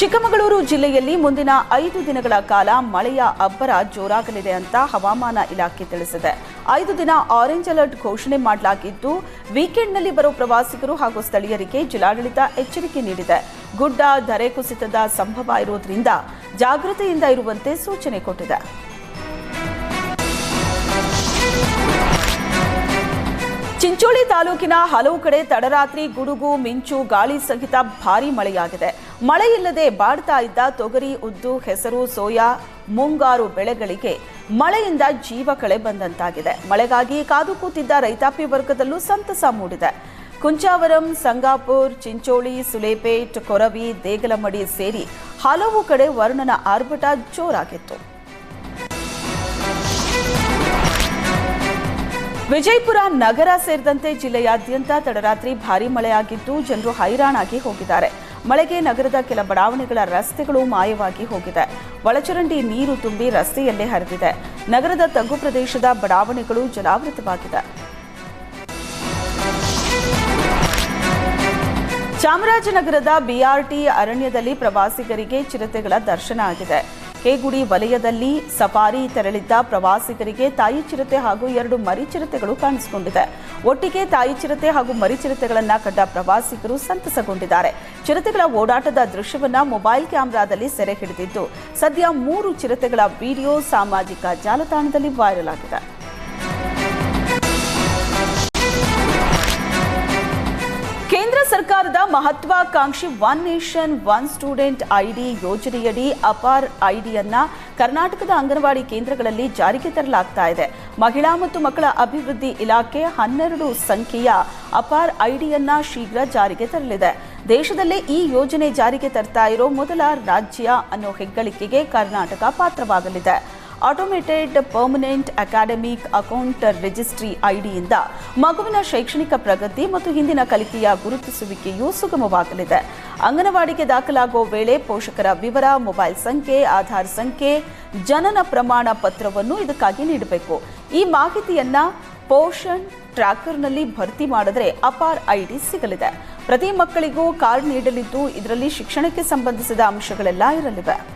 ಚಿಕ್ಕಮಗಳೂರು ಜಿಲ್ಲೆಯಲ್ಲಿ ಮುಂದಿನ ಐದು ದಿನಗಳ ಕಾಲ ಮಳೆಯ ಅಬ್ಬರ ಜೋರಾಗಲಿದೆ ಅಂತ ಹವಾಮಾನ ಇಲಾಖೆ ತಿಳಿಸಿದೆ. ಐದು ದಿನ ಆರೆಂಜ್ ಅಲರ್ಟ್ ಘೋಷಣೆ ಮಾಡಲಾಗಿದ್ದು, ವೀಕೆಂಡ್ನಲ್ಲಿ ಬರೋ ಪ್ರವಾಸಿಗರು ಹಾಗೂ ಸ್ಥಳೀಯರಿಗೆ ಜಿಲ್ಲಾಡಳಿತ ಎಚ್ಚರಿಕೆ ನೀಡಿದೆ. ಗುಡ್ಡ, ಧರೆ ಕುಸಿತದ ಸಂಭವ ಇರುವುದರಿಂದ ಜಾಗೃತೆಯಿಂದ ಇರುವಂತೆ ಸೂಚನೆ ಕೊಟ್ಟಿದೆ. ತಾಲೂಕಿನ ಹಲವು ಕಡೆ ತಡರಾತ್ರಿ, ಗುಡುಗು, ಮಿಂಚು, ಗಾಳಿ ಸಹಿತ ಭಾರಿ ಮಳೆಯಾಗಿದೆ. ಮಳೆ ಇಲ್ಲದೆ ಬಾಡ್ತಾ ಇದ್ದ ತೊಗರಿ, ಉದ್ದು, ಹೆಸರು, ಸೋಯಾ, ಮುಂಗಾರು ಬೆಳೆಗಳಿಗೆ ಮಳೆಯಿಂದ ಜೀವ ಕಳೆ ಬಂದಂತಾಗಿದೆ. ಮಳೆಗಾಗಿ ಕಾದು ಕೂತಿದ್ದ ರೈತಾಪಿ ವರ್ಗದಲ್ಲೂ ಸಂತಸ ಮೂಡಿದೆ. ಕುಂಚಾವರಂ, ಸಂಗಾಪುರ್, ಚಿಂಚೋಳಿ, ಸುಲೇಪೇಟ್, ಕೊರವಿ, ದೇಗಲಮಡಿ ಸೇರಿ ಹಲವು ಕಡೆ ವರ್ಣನ ಆರ್ಭಟ ಜೋರಾಗಿತ್ತು. ವಿಜಯಪುರ ನಗರ ಸೇರಿದಂತೆ ಜಿಲ್ಲೆಯಾದ್ಯಂತ ತಡರಾತ್ರಿ ಭಾರೀ ಮಳೆಯಾಗಿದ್ದು ಜನರು ಹೈರಾಣಾಗಿ ಹೋಗಿದ್ದಾರೆ. ಮಳೆಗೆ ನಗರದ ಕೆಲ ಬಡಾವಣೆಗಳ ರಸ್ತೆಗಳು ಮಾಯವಾಗಿ ಹೋಗಿದೆ. ಒಳಚರಂಡಿ ನೀರು ತುಂಬಿ ರಸ್ತೆಯಲ್ಲೇ ಹರಿದಿದೆ. ನಗರದ ತಗ್ಗು ಪ್ರದೇಶದ ಬಡಾವಣೆಗಳು ಜಲಾವೃತವಾಗಿದೆ. ಚಾಮರಾಜನಗರದ ಬಿಆರ್ಟಿ ಅರಣ್ಯದಲ್ಲಿ ಪ್ರವಾಸಿಗರಿಗೆ ಚಿರತೆಗಳ ದರ್ಶನ ಆಗಿದೆ. ಕೆಗುಡಿ ವಲಯದಲ್ಲಿ ಸಫಾರಿ ತೆರಳಿದ್ದ ಪ್ರವಾಸಿಗರಿಗೆ ತಾಯಿ ಚಿರತೆ ಹಾಗೂ ಎರಡು ಮರಿ ಚಿರತೆಗಳು ಕಾಣಿಸಿಕೊಂಡಿದೆ. ಒಟ್ಟಿಗೆ ತಾಯಿ ಚಿರತೆ ಹಾಗೂ ಮರಿ ಚಿರತೆಗಳನ್ನ ಕಂಡ ಪ್ರವಾಸಿಗರು ಸಂತಸಗೊಂಡಿದ್ದಾರೆ. ಚಿರತೆಗಳ ಓಡಾಟದ ದೃಶ್ಯವನ್ನು ಮೊಬೈಲ್ ಕ್ಯಾಮೆರಾದಲ್ಲಿ ಸೆರೆ ಹಿಡಿದಿದ್ದು, ಸದ್ಯ ಮೂರು ಚಿರತೆಗಳ ವಿಡಿಯೋ ಸಾಮಾಜಿಕ ಜಾಲತಾಣದಲ್ಲಿ ವೈರಲ್ ಆಗಿದೆ. ಮಹತ್ವಾಕಾಂಕ್ಷಿ one nation one student ID ಯೋಜನೆಯಡಿ ಅಪಾರ್ ಐಡಿಯನ್ನ ಕರ್ನಾಟಕದ ಅಂಗನವಾಡಿ ಕೇಂದ್ರಗಳಲ್ಲಿ ಜಾರಿಗೆ ತರಲಾಗ್ತಾ ಇದೆ. ಮಹಿಳಾ ಮತ್ತು ಮಕ್ಕಳ ಅಭಿವೃದ್ಧಿ ಇಲಾಖೆ ಹನ್ನೆರಡು ಸಂಖ್ಯೆಯ ಅಪಾರ್ ಐಡಿಯನ್ನ ಶೀಘ್ರ ಜಾರಿಗೆ ತರಲಿದೆ. ದೇಶದಲ್ಲೇ ಈ ಯೋಜನೆ ಜಾರಿಗೆ ತರ್ತಾ ಇರೋ ಮೊದಲ ರಾಜ್ಯ ಅನ್ನೋ ಹೆಗ್ಗಳಿಕೆಗೆ Karnataka ಪಾತ್ರವಾಗಲಿದೆ. Automated permanent academic account registry ಐಡಿಯಿಂದ ಮಗುವಿನ ಶೈಕ್ಷಣಿಕ ಪ್ರಗತಿ ಮತ್ತು ಹಿಂದಿನ ಕಲಿಕೆಯ ಗುರುತಿಸುವಿಕೆಯು ಸುಗಮವಾಗಲಿದೆ. ಅಂಗನವಾಡಿಗೆ ದಾಖಲಾಗುವ ವೇಳೆ ಪೋಷಕರ ವಿವರ, ಮೊಬೈಲ್ ಸಂಖ್ಯೆ, ಆಧಾರ್ ಸಂಖ್ಯೆ, ಜನನ ಪ್ರಮಾಣ ಪತ್ರವನ್ನು ಇದಕ್ಕಾಗಿ ನೀಡಬೇಕು. ಈ ಮಾಹಿತಿಯನ್ನ ಪೋಷಣ್ ಟ್ರ್ಯಾಕರ್ನಲ್ಲಿ ಭರ್ತಿ ಮಾಡಿದ್ರೆ ಅಪಾರ್ ಐಡಿ ಸಿಗಲಿದೆ. ಪ್ರತಿ ಮಕ್ಕಳಿಗೂ ಕಾರ್ಡ್ ನೀಡಲಿದ್ದು ಇದರಲ್ಲಿ ಶಿಕ್ಷಣಕ್ಕೆ ಸಂಬಂಧಿಸಿದ ಅಂಶಗಳೆಲ್ಲ ಇರಲಿವೆ.